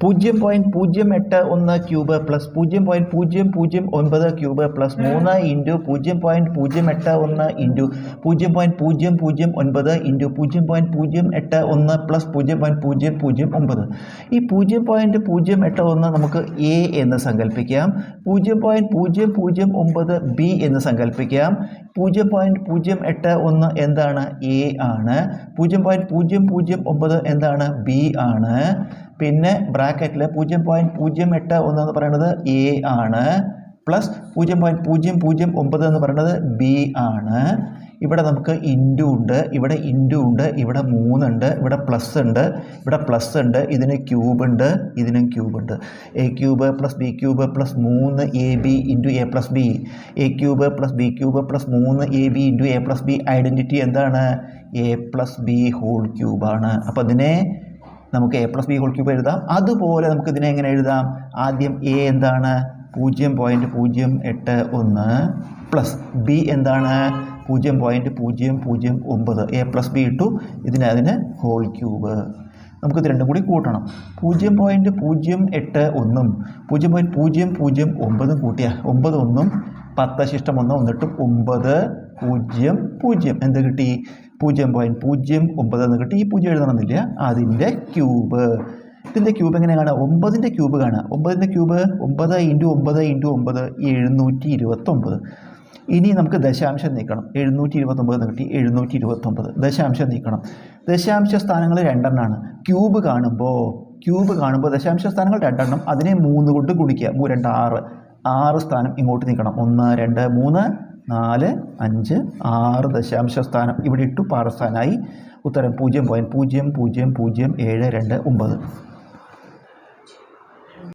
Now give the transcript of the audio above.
പൂജ്യം പോയിന്റ് പൂജ്യം എട്ട് ഒന്ന് ക്യൂബ് പ്ലസ് പൂജ്യം പോയിന്റ് പൂജ്യം പൂജ്യം ഒൻപത് ക്യൂബ് പ്ലസ് മൂന്ന് ഇന്റു പൂജ്യം പോയിന്റ് പൂജ്യം എട്ട് ഒന്ന് ഇന്റു പൂജ്യം പോയിന്റ് പൂജ്യം പൂജ്യം ഒൻപത് ഇന്റു പൂജ്യം പോയിന്റ് പൂജ്യം എട്ട് ഒന്ന് പ്ലസ് പൂജ്യം പോയിന്റ് പൂജ്യം പൂജ്യം ഒമ്പത് ഈ പൂജ്യം പോയിന്റ് പൂജ്യം എട്ട് ഒന്ന് നമുക്ക് എ എന്ന് സങ്കല്പിക്കാം പൂജ്യം പോയിന്റ് പൂജ്യം പൂജ്യം ഒമ്പത് ബി എന്ന് സങ്കല്പിക്കാം പൂജ്യം പോയിന്റ് പൂജ്യം എട്ട് ഒന്ന് എന്താണ് എ ആണ് പൂജ്യം പോയിന്റ് പൂജ്യം പൂജ്യം ഒമ്പത് എന്താണ് ബി ആണ് പിന്നെ ബ്രാക്കറ്റിൽ പൂജ്യം പോയിന്റ് പൂജ്യം എട്ട് ഒന്ന് എന്ന് പറയുന്നത് എ ആണ്. പ്ലസ് പൂജ്യം പോയിന്റ് പൂജ്യം പൂജ്യം ഒമ്പത് എന്ന് പറയുന്നത് ബി ആണ്. ഇവിടെ നമുക്ക് ഇന്റു ഉണ്ട്. ഇവിടെ ഇന്റു ഉണ്ട്. ഇവിടെ മൂന്നുണ്ട് ഇവിടെ പ്ലസ് ഉണ്ട്. ഇവിടെ പ്ലസ് ഉണ്ട്. ഇതിന് ക്യൂബ് ഉണ്ട്. ഇതിനും ക്യൂബ് ഉണ്ട്. A cube plus B cube plus മൂന്ന് A B into A plus B A cube plus B cube plus മൂന്ന് A B into A plus B identity എന്താണ്? എ പ്ലസ് ബി ഹോൾ ക്യൂബാണ് അപ്പോൾ അതിനെ നമുക്ക് A plus B whole cube എഴുതാം. അതുപോലെ നമുക്ക് ഇതിനെ എങ്ങനെ എഴുതാം? ആദ്യം എ എന്താണ്? പൂജ്യം പോയിന്റ് പൂജ്യം എട്ട് ഒന്ന് പ്ലസ് ബി എന്താണ്? പൂജ്യം പോയിന്റ് പൂജ്യം പൂജ്യം ഒമ്പത്. എ പ്ലസ് ബി ഇട്ടു. ഇതിന് അതിന് ഹോൾ ക്യൂബ് നമുക്കിത് രണ്ടും കൂടി കൂട്ടണം. പൂജ്യം പോയിന്റ് പൂജ്യം എട്ട് ഒന്നും പൂജ്യം പോയിന്റ് പൂജ്യം പൂജ്യം ഒമ്പതും കൂട്ടിയ. ഒമ്പത് ഒന്നും പത്ത് ശിഷ്ടം ഒന്ന് ഒന്നിട്ടും ഒമ്പത് പൂജ്യം പൂജ്യം. എന്ത് കിട്ടി? പൂജ്യം പോയിന്റ് പൂജ്യം ഒമ്പത് എന്ന് കിട്ടി. ഈ പൂജ്യം എഴുതണമെന്നില്ല അതിന്റെ ക്യൂബ് ഇതിന്റെ ക്യൂബ് എങ്ങനെ കാണുക ഒമ്പതിന്റെ ക്യൂബ് കാണുക ഒമ്പതിന്റെ ക്യൂബ് ഒമ്പത് ഇന്റു ഒമ്പത് ഇന്റു ഒമ്പത് എഴുന്നൂറ്റി ഇരുപത്തൊമ്പത് ഇനി നമുക്ക് ദശാംശം നീക്കണം. എഴുന്നൂറ്റി ഇരുപത്തൊമ്പത് എന്ന് കിട്ടി. എഴുന്നൂറ്റി ഇരുപത്തൊമ്പത് ദശാംശം നീക്കണം. ദശാംശ സ്ഥാനങ്ങൾ രണ്ടെണ്ണമാണ് ക്യൂബ് കാണുമ്പോൾ ക്യൂബ് കാണുമ്പോൾ ദശാംശ സ്ഥാനങ്ങൾ രണ്ടെണ്ണം. അതിനെ മൂന്ന് കൊണ്ട് ഗുണിക്കുക. മൂ രണ്ട് ആറ്. ആറ് സ്ഥാനം ഇങ്ങോട്ട് നീക്കണം. ഒന്ന് രണ്ട് മൂന്ന് നാല് അഞ്ച് ആറ് ദശാംശ സ്ഥാനം. ഇവിടെ ഇട്ടു പാറസ്ഥാനായി ഉത്തരം പൂജ്യം പോയിന്റ് പൂജ്യം പൂജ്യം പൂജ്യം ഏഴ് രണ്ട് ഒമ്പത്.